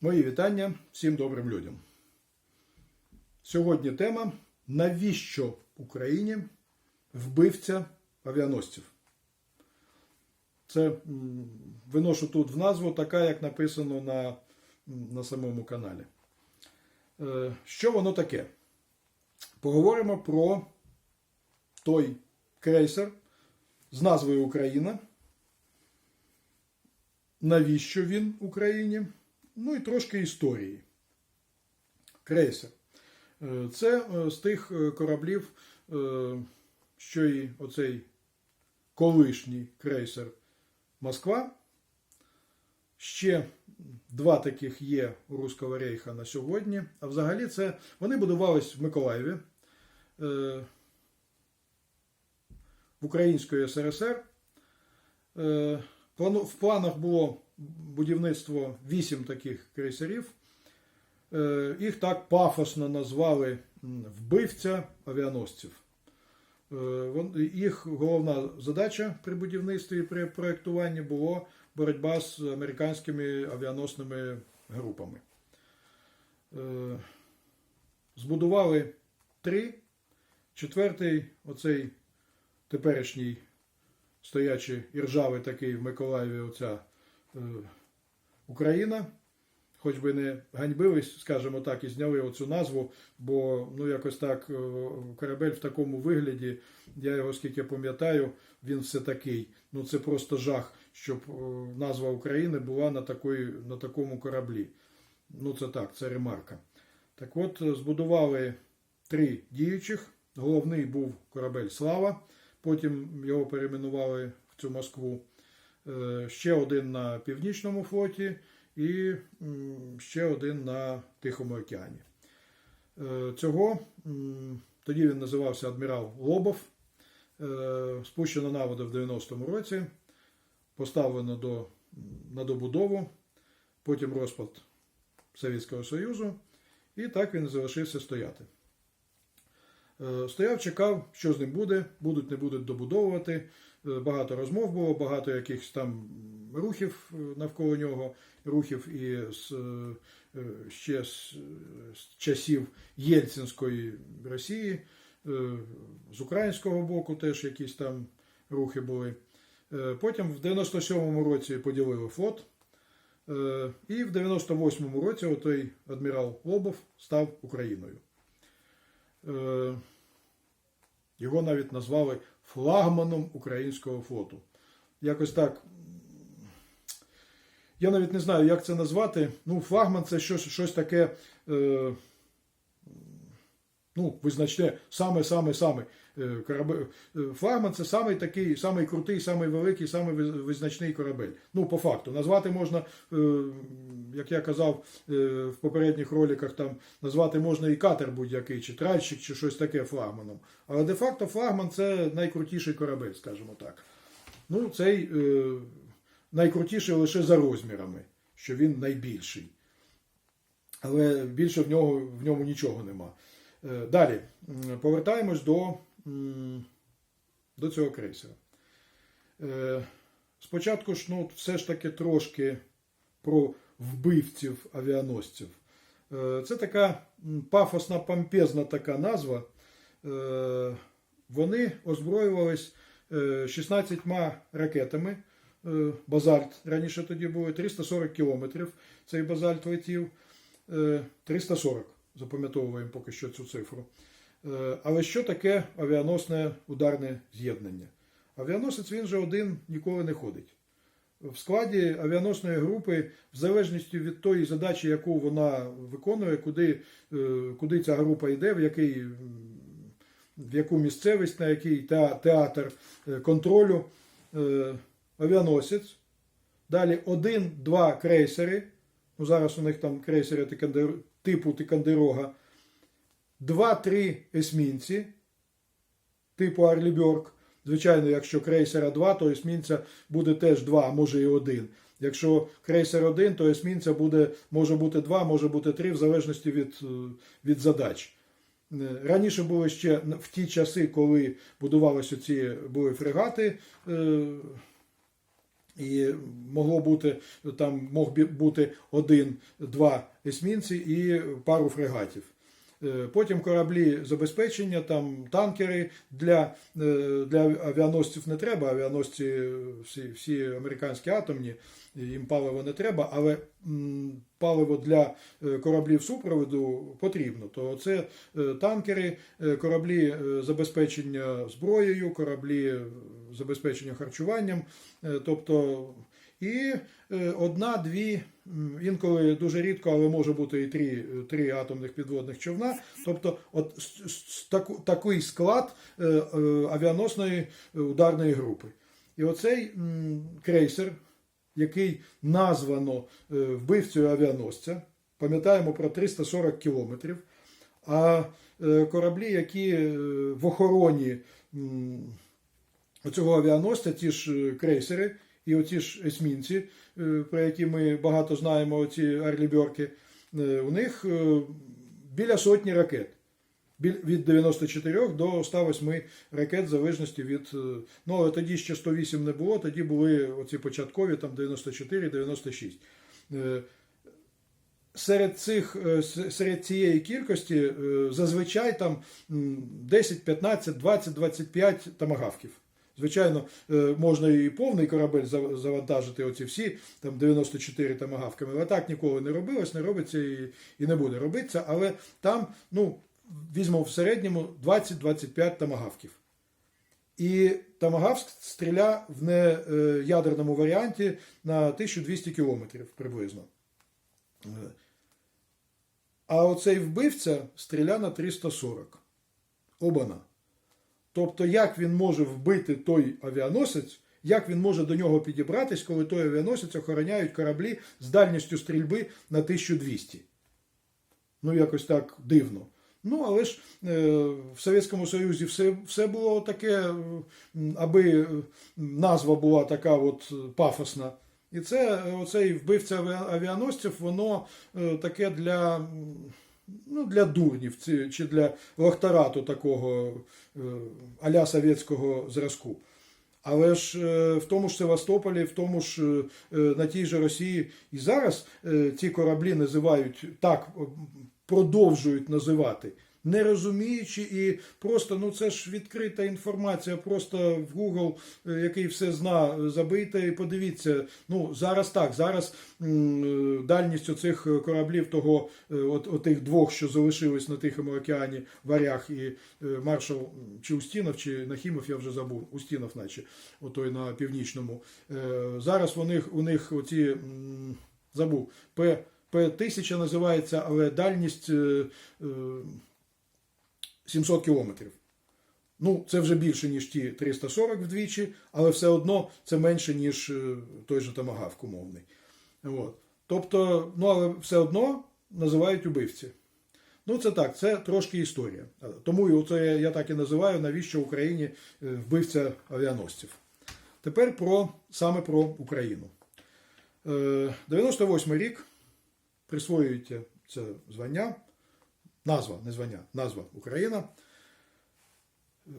Мої вітання всім добрим людям. Сьогодні тема навіщо Україні вбивця авіаносців? Це виношу тут в назву, така, як написано на, на самому каналі. Е, Що воно таке? Поговоримо про той крейсер з назвою Україна. Навіщо він Україні? Ну і трошки історії. Крейсер. Е, Це е, з тих е, кораблів, що і оцей колишній крейсер Москва. Ще два таких є у Руського рейха на сьогодні. А взагалі це вони будувались в Миколаєві в Української СРСР. В планах було будівництво вісім таких крейсерів. Е, Їх так пафосно назвали вбивця авіаносців. Е, Їх головна задача при будівництві і при проєктуванні було боротьба з американськими авіаносними групами. Е, Збудували три. Четвертий, оцей теперішній стоячий і ржавий такий в Миколаєві, оця Україна. Хоч би не ганьбились, скажімо так, і зняли оцю назву, бо ну якось так е, корабель в такому вигляді, я його скільки пам'ятаю, він все такий. Ну це просто жах, щоб е, назва України була на, такої, на такому кораблі. Ну це так, це ремарка. Так от, е, збудували три діючих. Головний був корабель Слава, потім його перейменували в цю Москву. Е, Ще один на Північному флоті і ще один на Тихому океані. Е, Цього тоді він називався адмірал Лобов. Е, Спущено на воду в 90-му році, поставлено до, на добудову, потім розпад Совєтського Союзу, і так він залишився стояти. Стояв, чекав, що з ним буде, будуть, не будуть добудовувати. Багато розмов було, багато якихось там рухів е, навколо нього, рухів і з, е, е, ще з, з часів Єльцинської Росії, з українського боку теж якісь там рухи були. Потім в 97-му році поділили флот. І в 98-му році отой адмірал Лобов став Україною. Його навіть назвали флагманом українського флоту. Якось так. Я навіть не знаю, як це назвати. Ну, флагман це щось, щось таке. Е, ну, визначне, саме-саме-саме. Е, корабель. Е, Флагман це самий такий, самий крутий, самий великий, самий визначний корабель. Ну, по факту. Назвати можна, е, як я казав в попередніх роликах, там назвати можна і катер будь-який, чи тральщик, чи щось таке флагманом. Але де-факто флагман це найкрутіший корабель, скажімо так. Ну, цей найкрутіший лише за розмірами, що він найбільший. Але більше в, нього, в ньому нічого нема. Далі повертаємось до, до цього крейсера. Е, Спочатку ж ну, все ж таки трошки про вбивців авіаносців. Е, Це така пафосна, помпезна така назва. Е, Вони озброювались е, 16 ракетами. Базальт раніше тоді було 340 кілометрів. Цей базальт летів. Е, 340. Запам'ятовуємо поки що цю цифру. Е, Але що таке авіаносне ударне з'єднання? Авіаносець він же один ніколи не ходить. В складі авіаносної групи, в залежності від тої задачі, яку вона виконує, куди, е, куди ця група йде, в який, в яку місцевість, на який театр е, контролю, авіаносець. Далі один-два крейсери. Ну, зараз у них там крейсери типу Тикандерога. Два-три есмінці типу Арлібьорк. Звичайно, якщо крейсера 2, то есмінця буде теж 2, а може і 1. Якщо крейсер 1, то есмінця буде, може бути 2, може бути 3, в залежності від, е, від задач. Е, Раніше були ще в ті часи, коли будувалися ці були фрегати е, І могло бути там мог бути один-два есмінці і пару фрегатів. Е, Потім кораблі забезпечення, там танкери для, е, для авіаносців не треба. Авіаносці е, всі, всі американські атомні, їм паливо не треба, але паливо для кораблів супроводу потрібно. То це танкери, кораблі забезпечення зброєю, кораблі забезпечення харчуванням. Тобто і е, одна-дві, інколи дуже рідко, але може бути і три, три атомних підводних човна. Тобто, от таку- такий склад е, е, авіаносної ударної групи. І оцей крейсер, який названо вбивцею авіаносця, пам'ятаємо про 340 кілометрів. А кораблі, які в охороні м, оцього авіаносця, ті ж крейсери і оці ж есмінці, е, про які ми багато знаємо, оці арлібьорки, е, у них е, біля сотні ракет. Від 94 до 108 ракет, в залежності від. Ну, але тоді ще 108 не було, тоді були оці початкові, там 94-96. Е, Серед цих серед цієї кількості зазвичай там 10, 15, 20, 25 тамагавків. Звичайно, е, можна і повний корабель завантажити, оці всі там 94 тамагавками, але так ніколи не робилось, не робиться і, і не буде робитися. Але там, ну, візьмемо в середньому 20-25 тамагавків. І Тамагавськ стріля в неядерному варіанті на 1200 кілометрів приблизно. Е, А оцей вбивця стріля на 340. Обана. Тобто, як він може вбити той авіаносець, як він може до нього підібратись, коли той авіаносець охороняють кораблі з дальністю стрільби на 1200. Ну, якось так дивно. Ну, але ж е, в Совєтському Союзі все, все було таке, аби е, назва була така от пафосна. І це оцей вбивця авіаносців, воно е, таке для, ну, для дурнів чи для лохтарату такого е, аля совєтського зразку. Але ж е, в тому ж Севастополі, в тому ж е, на тій же Росії і зараз ці кораблі називають так, продовжують називати, не розуміючи, і просто ну це ж відкрита інформація, просто в Google, е, який все зна, забийте і подивіться. Ну зараз так, зараз е, дальність оцих кораблів, того е, от, отих двох, що залишились на Тихому океані, Варяг і маршал чи Устінов, чи Нахімов, я вже забув, Устінов, наче отой на північному. Зараз у них у них оці забув П. П-1000 називається, але дальність 700 кілометрів. Ну, це вже більше, ніж ті 340 вдвічі, але все одно це менше, ніж е, той же тамагавк умовний. От. Тобто, ну, але все одно називають убивці. Ну, це так, це трошки історія. Тому це я так і називаю, навіщо Україні е, вбивця авіаносців. Тепер про, саме про Україну. Е, 98 рік присвоюється це звання, назва, не звання, назва Україна. Е,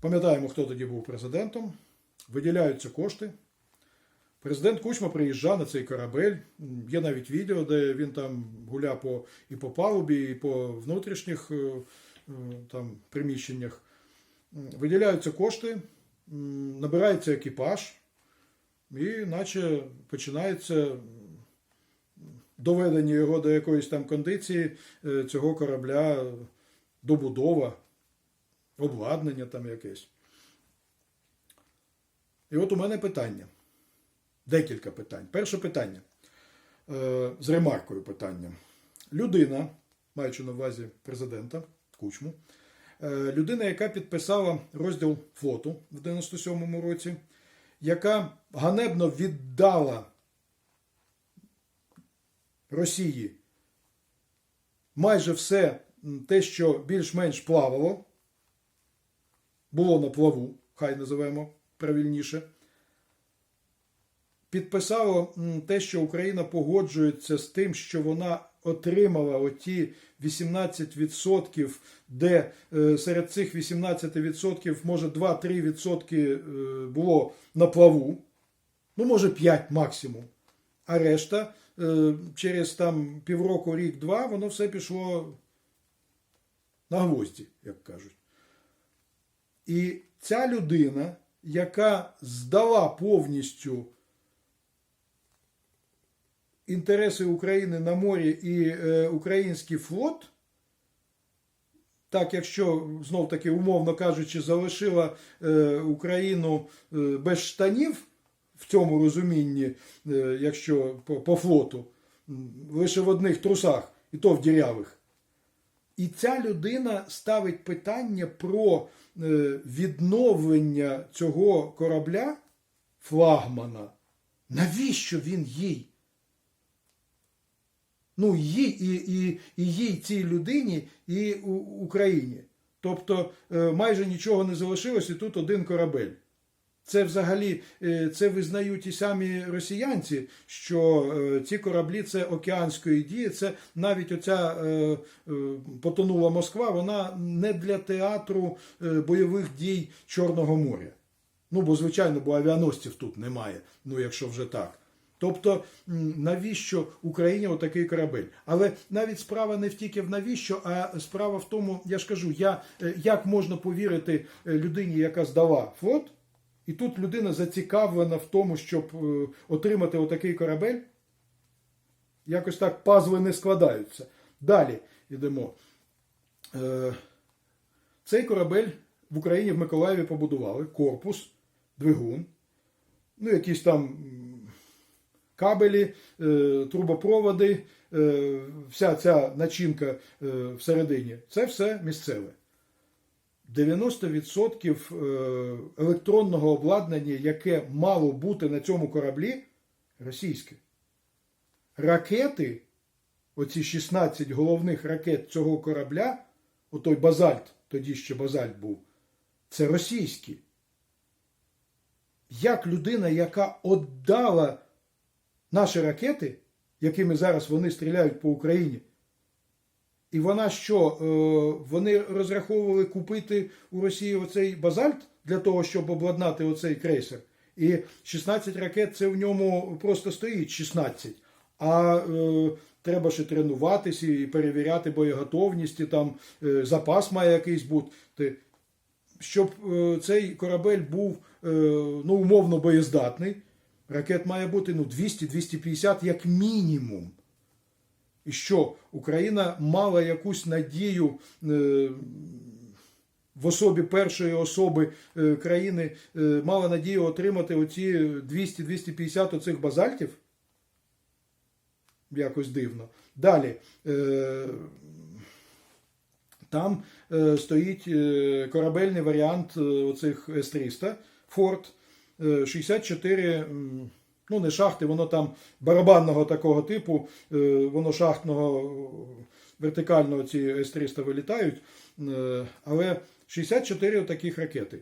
Пам'ятаємо, хто тоді був президентом. Виділяються кошти. Президент Кучма приїжджав на цей корабель. Є навіть відео, де він там гуляв по, і по палубі, і по внутрішніх е, е, там, приміщеннях. Виділяються кошти, набирається екіпаж, і наче починається доведення його до якоїсь там кондиції е, цього корабля, добудова, обладнання там якесь. І от у мене питання. Декілька питань. Перше питання. Е, З ремаркою питання. Людина, маючи на увазі президента Кучму, е, людина, яка підписала розділ флоту в 97-му році, яка ганебно віддала Росії майже все те, що більш-менш плавало, було на плаву, хай називаємо правильніше. Підписало те, що Україна погоджується з тим, що вона отримала оті 18%, де е, серед цих 18% може 2-3% е, було на плаву. Ну, може, 5 максимум. А решта через там півроку, рік-два, воно все пішло на гвозді, як кажуть. І ця людина, яка здала повністю інтереси України на морі і е, український флот, так якщо знов таки, умовно кажучи, залишила е, Україну е, без штанів в цьому розумінні, е, якщо по, флоту, лише в одних трусах, і то в дірявих. І ця людина ставить питання про е, відновлення цього корабля флагмана. Навіщо він їй? Ну, їй і, і, і їй цій людині, і у, Україні. Тобто е, майже нічого не залишилось, і тут один корабель. Це взагалі е, це визнають і самі росіянці, що е, ці кораблі це океанської дії. Це навіть оця е, потонула Москва, вона не для театру бойових дій Чорного моря. Ну, бо, звичайно, бо авіаносців тут немає, ну якщо вже так. Тобто, навіщо Україні отакий корабель? Але навіть справа не в тільки в навіщо, а справа в тому, я ж кажу, я, як можна повірити людині, яка здала флот, і тут людина зацікавлена в тому, щоб е, отримати отакий корабель. Якось так пазли не складаються. Далі йдемо. Е, Цей корабель в Україні в Миколаєві побудували корпус, двигун, ну, якісь там кабелі, е, трубопроводи, вся ця начинка всередині. Це все місцеве. 90% е, електронного обладнання, яке мало бути на цьому кораблі, російське. Ракети, оці 16 головних ракет цього корабля, отой базальт, тоді ще базальт був, це російські. Як людина, яка віддала наші ракети, якими зараз вони стріляють по Україні, і вона що? е, Вони розраховували купити у Росії оцей базальт для того, щоб обладнати оцей крейсер. І 16 ракет це в ньому просто стоїть 16. А е, треба ще тренуватися і перевіряти боєготовність, і там е, запас має якийсь бути. Щоб е, цей корабель був е, ну, умовно боєздатний, ракет має бути ну, 200-250 як мінімум. І що Україна мала якусь надію е, в особі першої особи е, країни, е, мала надію отримати оці 200-250 оцих базальтів? Якось дивно. Далі. Там стоїть корабельний варіант оцих С-300 Форд е, 64. Ну, не шахти, воно там барабанного такого типу, е, воно шахтного е, вертикального ці С-300 вилітають. Е, Але 64 таких ракети.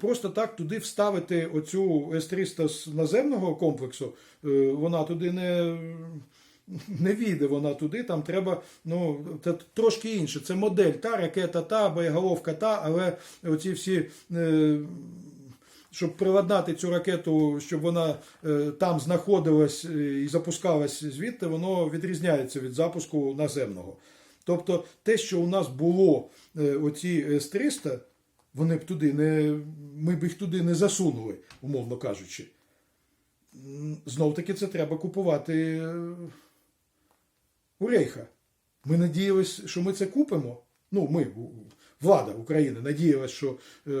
Просто так туди вставити оцю С-300 з наземного комплексу, вона туди не, не війде вона туди, там треба, ну, це трошки інше. Це модель, та ракета, та, боєголовка та, але оці всі. Щоб приладнати цю ракету, щоб вона е, там знаходилась е, і запускалась звідти, воно відрізняється від запуску наземного. Тобто те, що у нас було е, оці С-300, вони б туди не, ми б їх туди не засунули, умовно кажучи. Знов таки це треба купувати у Рейха. Ми надіялись, що ми це купимо. Ну, ми, влада України, надіялась, що,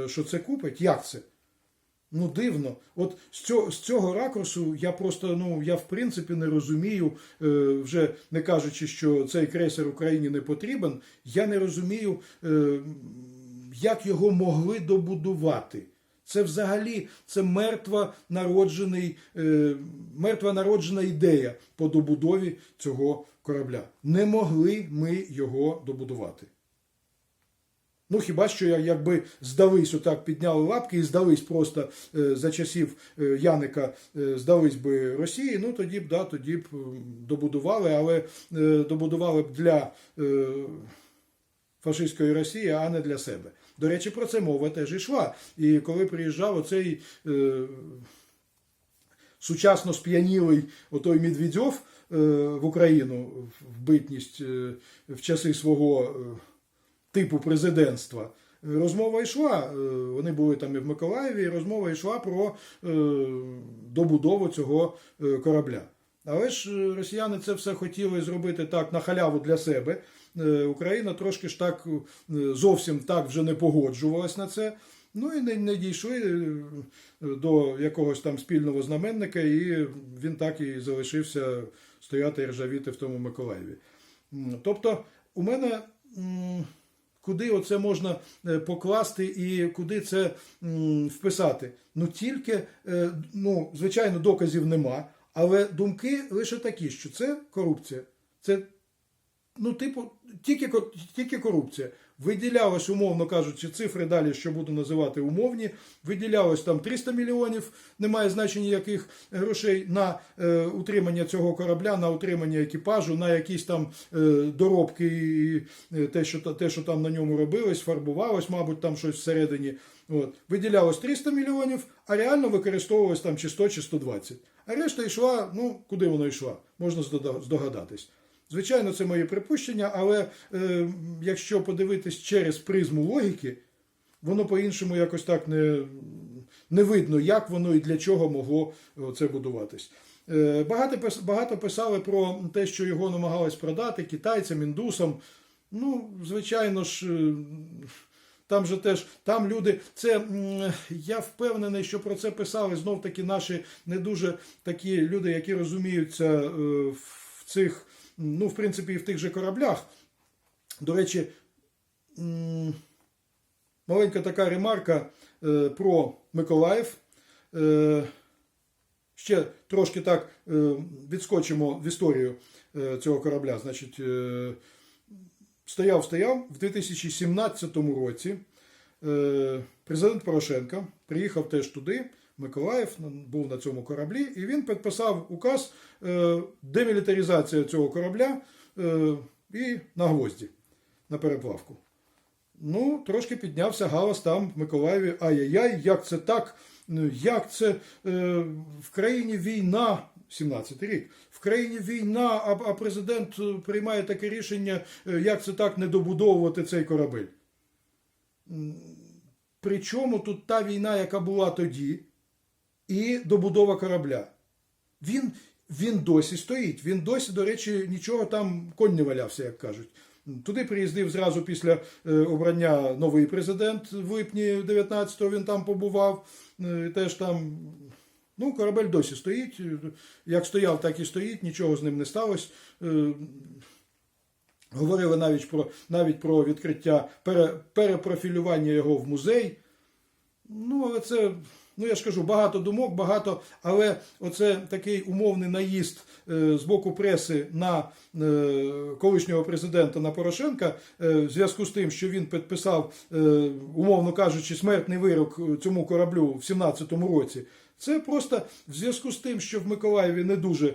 що це купить. Як це? Ну, дивно. От з цього, з цього ракурсу я просто, ну, я в принципі не розумію, е, вже не кажучи, що цей крейсер Україні не потрібен, я не розумію, е, як його могли добудувати. Це взагалі це мертва народжений, е, мертва народжена ідея по добудові цього корабля. Не могли ми його добудувати. Ну, хіба що якби здались, отак підняли лапки і здались просто е, за часів е, Яника, е, здались би Росії, ну тоді б, да, тоді б добудували, але добудували б для фашистської Росії, а не для себе. До речі, про це мова теж йшла. І коли приїжджав оцей сучасно сп'янілий отой Медведьов е, в Україну в битність в часи свого типу президентства. Розмова йшла, е, вони були там і в Миколаєві, і розмова йшла про е, добудову цього е, корабля. Але ж росіяни це все хотіли зробити так на халяву для себе. Україна трошки ж так зовсім так вже не погоджувалась на це. Ну і не, не дійшли до якогось там спільного знаменника, і він так і залишився стояти і ржавіти в тому Миколаєві. Тобто, у мене куди оце можна е, покласти і куди це вписати? Ну тільки, е, ну, звичайно, доказів нема, але думки лише такі, що це корупція. Це ну, типу, тільки, тільки корупція. Виділялось, умовно кажучи, цифри далі, що буду називати умовні. Виділялось там 300 мільйонів, немає значення яких грошей на е, утримання цього корабля, на утримання екіпажу, на якісь там е, доробки і е, те, що, те, що там на ньому робилось, фарбувалось, мабуть, там щось всередині. От. Виділялось 300 мільйонів, а реально використовувалось там чи 100, чи 120. А решта йшла, ну, куди вона йшла, можна здогадатись. Звичайно, це мої припущення, але е, якщо подивитись через призму логіки, воно по-іншому якось так не, не видно, як воно і для чого могло е, це будуватись. Е, багато, багато писали про те, що його намагались продати китайцям, індусам. Ну, звичайно ж. е, Там же теж там люди, це я впевнений, що про це писали знов таки наші не дуже такі люди, які розуміються е, в цих, ну, в принципі, і в тих же кораблях. До речі, маленька така ремарка е, про Миколаїв. Е, ще трошки так е, відскочимо в історію цього корабля. Значить, стояв, стояв в 2017 році. Президент Порошенко приїхав теж туди. Миколаїв був на цьому кораблі, і він підписав указ е, демілітаризація цього корабля е, і на гвозді на переплавку. Ну, трошки піднявся галас там в Миколаєві. Ай-яй-яй, як це так? Ну, Як це е, в країні війна, 17-й рік, в країні війна, а, президент приймає таке рішення, як це так не добудовувати цей корабель. Причому тут та війна, яка була тоді, і добудова корабля. Він, він досі стоїть. Він досі, до речі, нічого там конь не валявся, як кажуть. Туди приїздив зразу після е, обрання новий президент в липні 19-го він там побував. Е, Теж там. Ну, корабель досі стоїть. Як стояв, так і стоїть, нічого з ним не сталося. Е, Говорили навіть про, навіть про відкриття пере, перепрофілювання його в музей. Ну, але це, ну я ж кажу, багато думок, багато, але оце такий умовний наїзд е, з боку преси на е, колишнього президента на Порошенка е, в зв'язку з тим, що він підписав, умовно кажучи, смертний вирок цьому кораблю в 17-му році. Це просто в зв'язку з тим, що в Миколаєві не дуже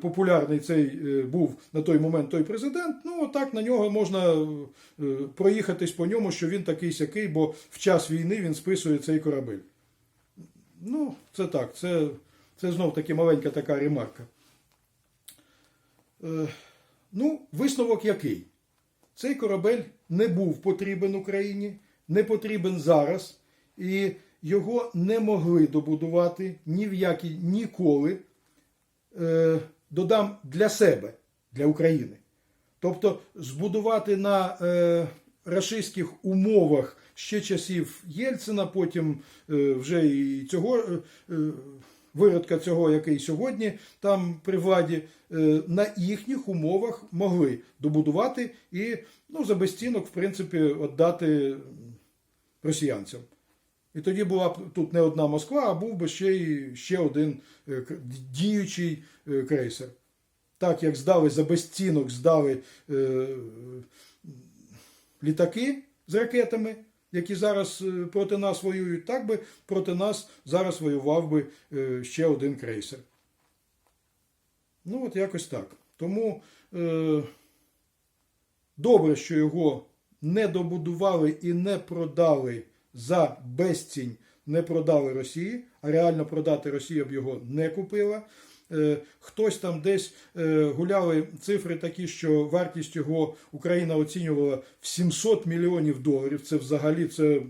популярний цей був на той момент той президент. Ну так на нього можна проїхатись по ньому, що він такий сякий, бо в час війни він списує цей корабель. Ну, це так, це, це знов таки маленька така ремарка. Е, ну, висновок який? Цей корабель не був потрібен Україні, не потрібен зараз, і його не могли добудувати ні в які ніколи. Е, додам для себе, для України. Тобто збудувати на е, рашистських умовах ще часів Єльцина, потім е, вже і цього е, е, виродка цього, який сьогодні там при владі, на їхніх умовах могли добудувати і ну, за безцінок, в принципі, віддати росіянцям. І тоді була б тут не одна Москва, а був би ще й ще один діючий крейсер. Так як здали за безцінок, здали літаки з ракетами, які зараз е, проти нас воюють, так би проти нас зараз воював би е, ще один крейсер. Ну, от якось так. Тому е, добре, що його не добудували і не продали за безцінь, не продали Росії, а реально продати Росія б його не купила. Е, Хтось там десь е, гуляли цифри такі, що вартість його Україна оцінювала в 700 мільйонів доларів. Це взагалі це е,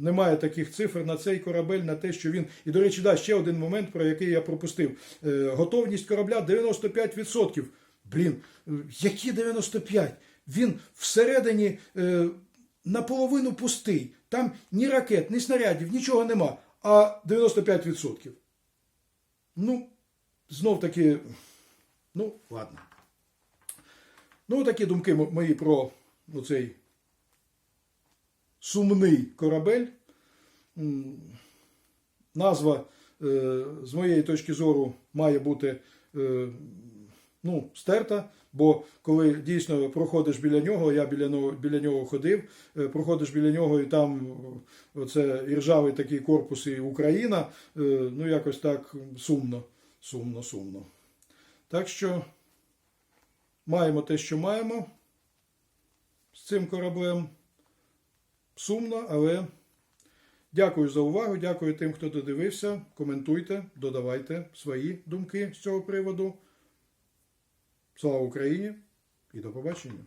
немає таких цифр на цей корабель, на те, що він. І, до речі, да, ще один момент, про який я пропустив. Готовність корабля 95%. Блін, які 95? Він всередині наполовину пустий. Там ні ракет, ні снарядів, нічого нема. А 95%. Ну, знов таки, ну, ладно. Ну, такі думки мої про ну, цей сумний корабель. Назва, е, з моєї точки зору, має бути е, ну, стерта. Бо коли дійсно проходиш біля нього, я біля нього, біля нього ходив, е, проходиш біля нього і там е, оце іржавий такий корпус і Україна, е, ну якось так сумно, сумно, сумно. Так що маємо те, що маємо з цим кораблем. Сумно, але дякую за увагу. Дякую тим, хто додивився. Коментуйте, додавайте свої думки з цього приводу. Слава Україні і до побачення!